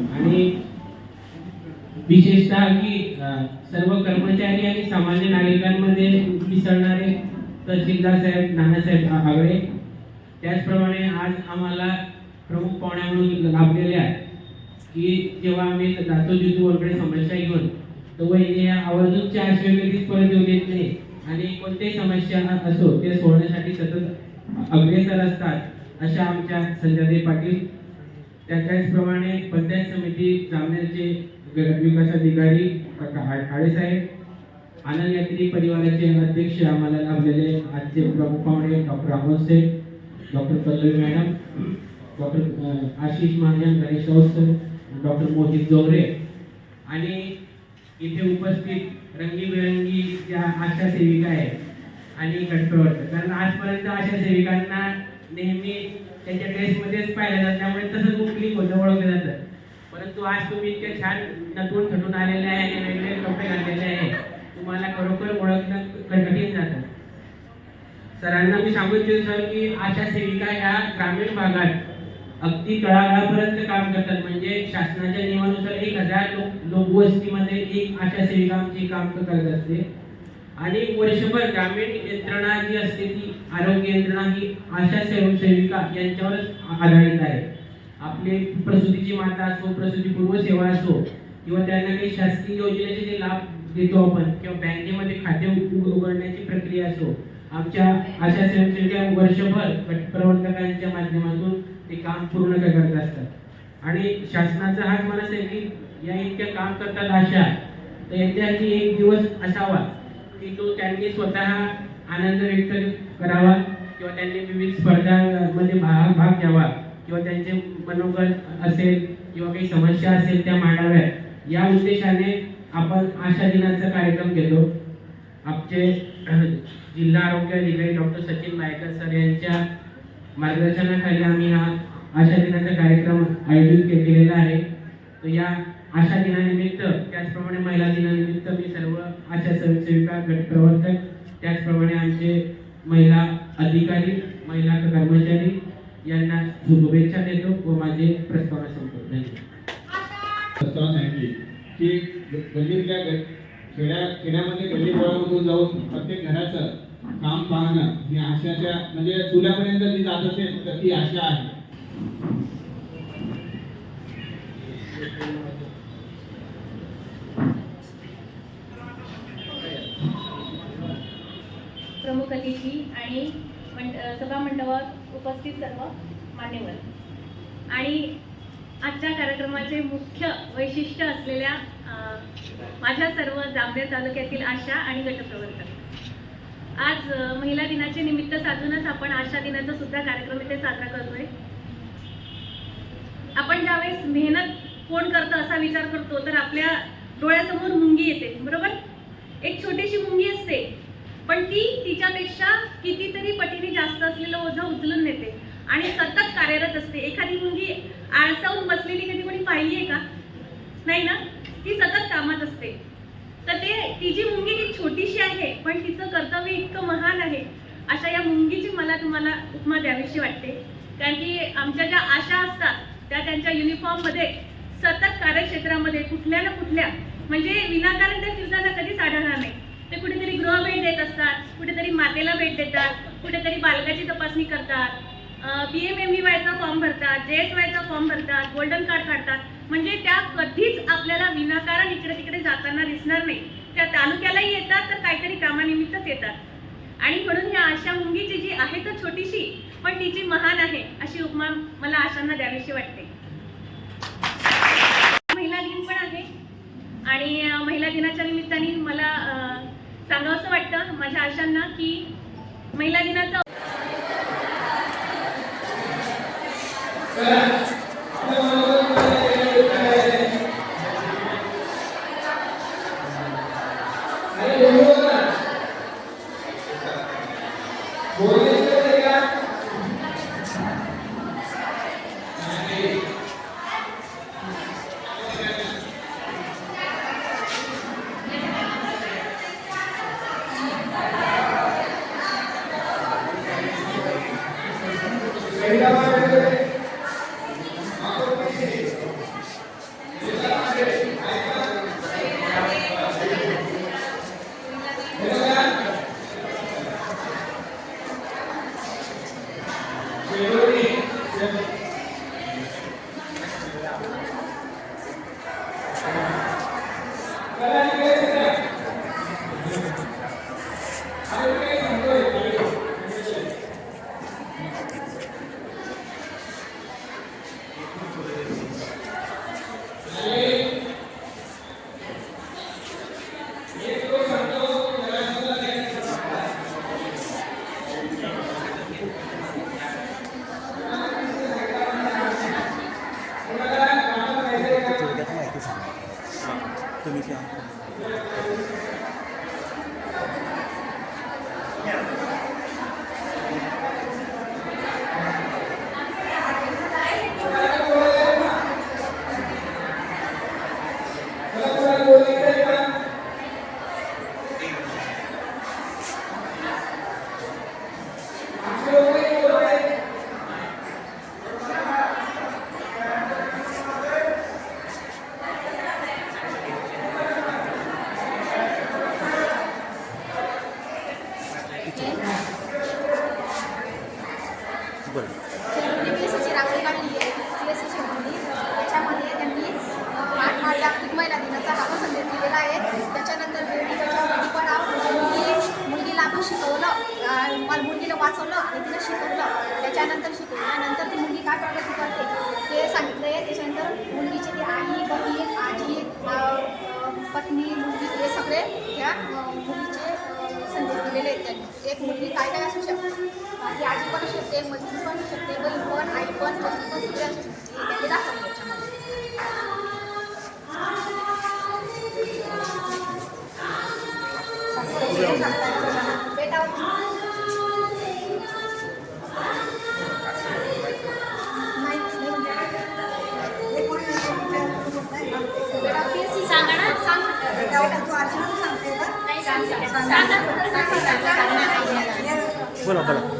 आणि विशेषतः की सर्व कर्मचारी आणि सामान्य नागरिकांमध्ये मिसळणारे तहसीलदार साहेब नानासाहेब आगळे त्याचप्रमाणे आज आम्हाला प्रमुख पाहुण्या म्हणून लाभलेले आहेत की जेव्हा आम्ही जातो जितू वगैरे समस्या घेऊन तर वहिनी आवर्जून चहाशिवाय कधीच परत येऊ देत नाही आणि कोणत्याही समस्या असो ते सोडण्यासाठी सतत अग्रेसर असतात अशा आमच्या संजय पाटील त्या त्याचप्रमाणे पंचायत समिती जामनेरचे विकास अधिकारी काका साहेब आनंद यात्री परिवाराचे अध्यक्ष आम्हाला लाभलेले आजचे प्रमुख पाहुणे doctor Amol Seth doctor Pallavi madam doctor Ashish Mahajan Ganesh sir doctor Mohit Jogre आणि इथे उपस्थित रंगीबेरंगी ज्या आशा सेविका आहेत आणि गटप्रवर्तक. कारण आजपर्यंत आशा सेविकांना नेहमी त्यांच्या ड्रेसमध्येच पाहिलं जातं त्यामुळे तसंच कुठली गोष्ट ओळखलं जातं परंतु आज तुम्ही इतके छान नटून थटून आलेले आहे आणि वेगवेगळे कपडे घातलेले आहे तुम्हाला खरोखर ओळखणं कठीण जातं. सरांना मी सांगू इच्छितो सर की आशा सेविका ह्या ग्रामीण भागात अगदी तळागाळापर्यंत काम करतात. म्हणजे शासनाच्या नियमानुसार एक हजार लोक लोकवस्तीमध्ये एक आशा सेविका आमची काम करत असते. आणि वर्षभर ग्रामीण यंत्रणा जी असते ती आरोग्य यंत्रणा ही आशा सेव सेविका यांच्यावरच आधारित आहे. आपले प्रसूतीची माता असो प्रसूतीपूर्व सेवा असो किंवा त्यांना काही शासकीय योजनेचे जे लाभ देतो आपण किंवा बँकेमध्ये खाते उघडण्याची प्रक्रिया असो आमच्या आशा स्वयंसेविका वर्षभर प्रवर्तकांच्या माध्यमातून ते काम पूर्ण करत असतात. आणि शासनाचा हात मनस आहे की या इतक्या काम करतात आशा तर यांच्यासाठी एक दिवस असावा. की तो त्यांनी स्वतः आनंद व्यक्त करावा किंवा त्यांनी विविध स्पर्धांमध्ये भाग भाग घ्यावा किंवा त्यांचे मनोगत असेल किंवा काही समस्या असेल त्या मांडाव्यात. या उद्देशाने आपण आशा दिनाचा कार्यक्रम घेतो. आपचे जिल्हा आरोग्य अधिकारी डॉक्टर सचिन नायकर सर यांच्या मार्गदर्शनाखाली आम्ही हा आशा दिनाचा कार्यक्रम आयोजित केलेला आहे. तर या आशा दिनानिमित्त त्याचप्रमाणे महिला दिनानिमित्त मी सर्व आशा स्वयंसेविका गट प्रवर्तक त्याचप्रमाणे आमचे महिला अधिकारी महिला कर्मचारी यांना शुभेच्छा देतो व माझे प्रस्तावना संपतो धन्यवाद. सांगितली की गल्लीतल्या खेड्या खेड्यामध्ये गल्ली बोळामधून जाऊन प्रत्येक घराचं काम पाहणं ही आशाच्या म्हणजे चुल्यापर्यंत जी जात असेल तर ती आशा आहे. प्रमुख अतिथी आणि मंड सभा मंडपात उपस्थित सर्व मान्यवर. आणि आजच्या कार्यक्रमाचे मुख्य वैशिष्ट्य असलेल्या माझ्या सर्व जामनेर तालुक्यातील आशा आणि गटप्रवर्तक. आज महिला दिनाचे निमित्त साधूनच आपण आशा दिनाचा सुद्धा कार्यक्रम इथे साजरा करतोय. आपण ज्यावेळेस मेहनत कोण करतं असा विचार करतो तर आपल्या डोळ्यासमोर मुंगी येते बरोबर? एक छोटीशी मुंगी असते. पण ती तिच्यापेक्षा कितीतरी पटीने जास्त असलेलं ओझं उचलून नेते. आणि सतत कार्यरत असते. एखादी मुलगी आळसावून बसलेली कधी कोणी पाहिली आहे का? नाही ना? ती सतत कामात असते. तर ते तिची मुंगी ती छोटीशी आहे पण तिचं कर्तव्य इतकं महान आहे. अशा या मुंगीची मला तुम्हाला उपमा द्यावीशी वाटते. कारण की आमच्या ज्या आशा असतात त्या त्यांच्या युनिफॉर्ममध्ये सतत कार्यक्षेत्रामध्ये कुठल्या ना कुठल्या म्हणजे विनाकारण त्या दिवसाला कधीच आढळणार नाही. ते कुठेतरी गृह भेट देत असतात कुठेतरी मातेला भेट देतात कुठेतरी बालकाची तपासणी करतात. बी एम एम वायचा फॉर्म भरतात जे एस वायचा फॉर्म भरतात गोल्डन कार्ड काढतात. म्हणजे त्या कधीच आपल्याला विनाकारण इकडे तिकडे जाताना दिसणार नाही. त्या तालुक्यालाही येतात तर काहीतरी कामानिमित्तच येतात. आणि म्हणून ह्या आशा मुंगीची जी आहे तर छोटीशी पण तिची महान आहे अशी उपमा मला आशांना द्यावीशी वाटते महिला दिन पण आहे आणि अ, महिला दिनाच्या निमित्ताने मला अ, सांगावंसं वाटतं माझ्या आशांना की महिला दिनाचा 아! Bueno, bueno.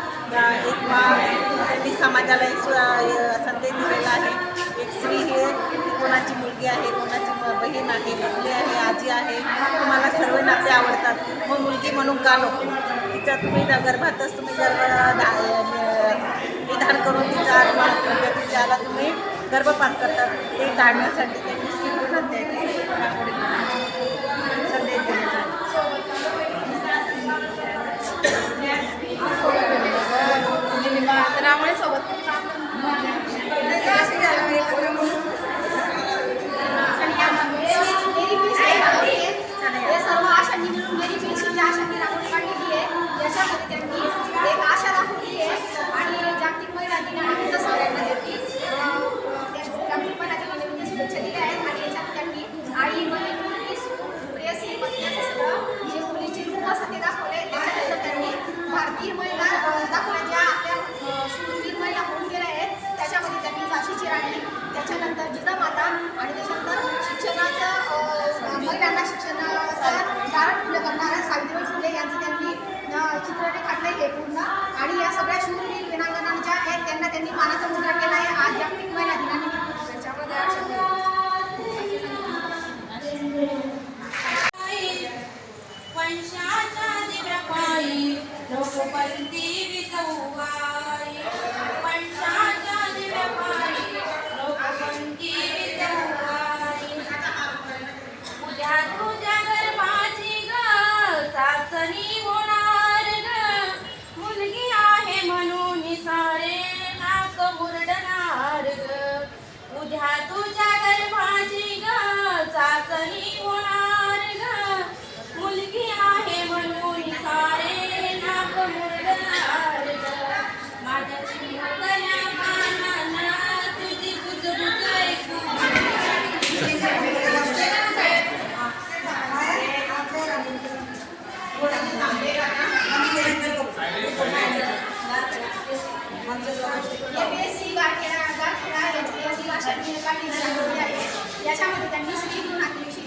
एक मा त्यांनी समाजाला एक संदेश दिलेला आहे. एक स्त्री हे कोणाची मुलगी आहे? कोणाची बहीण आहे? मुली आहे? आजी आहे? तुम्हाला सर्व नाते आवडतात. मग मुलगी म्हणून का नको? तिचा तुम्ही गर्भातच तुम्ही गर्भ निधान करून तिचा आत्मा तिच्याला तुम्ही गर्भपात करतात. ते टाळण्यासाठी 여기서부터 शिक्षणाचं महिलांना शिक्षणाचा दार खुलं करणाऱ्या फुले यांचं त्यांनी चित्रणे काढलं आहे पूर्ण आणि या सगळ्या शूरवीर वीरांगणांच्या आहेत त्यांना त्यांनी मानाचा मुद्रा केला.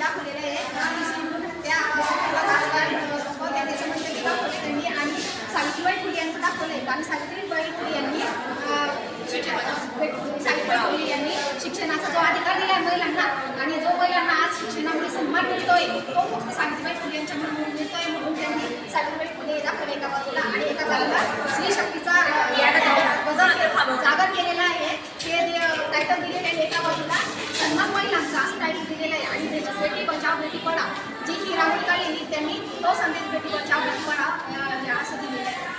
दाखवलेलं आहे त्या त्याच्यामध्ये त्यांनी आणि सावित्रीबाई फुले यांचं दाखवलं आहे आणि सावित्रीबाई फुले यांनी सावित्रीबाई फुले यांनी शिक्षणाचा जो अधिकार दिला आहे महिलांना आणि जो महिलांना आज शिक्षणामुळे सन्मान मिळतोय तो फक्त फुले यांच्यामुळे मिळतोय म्हणून त्यांनी सावित्रीबाई फुले दाखवले एका बाजूला. बहुत संदेश बेटी बचाओ बेटी पढ़ाओ यहाँ से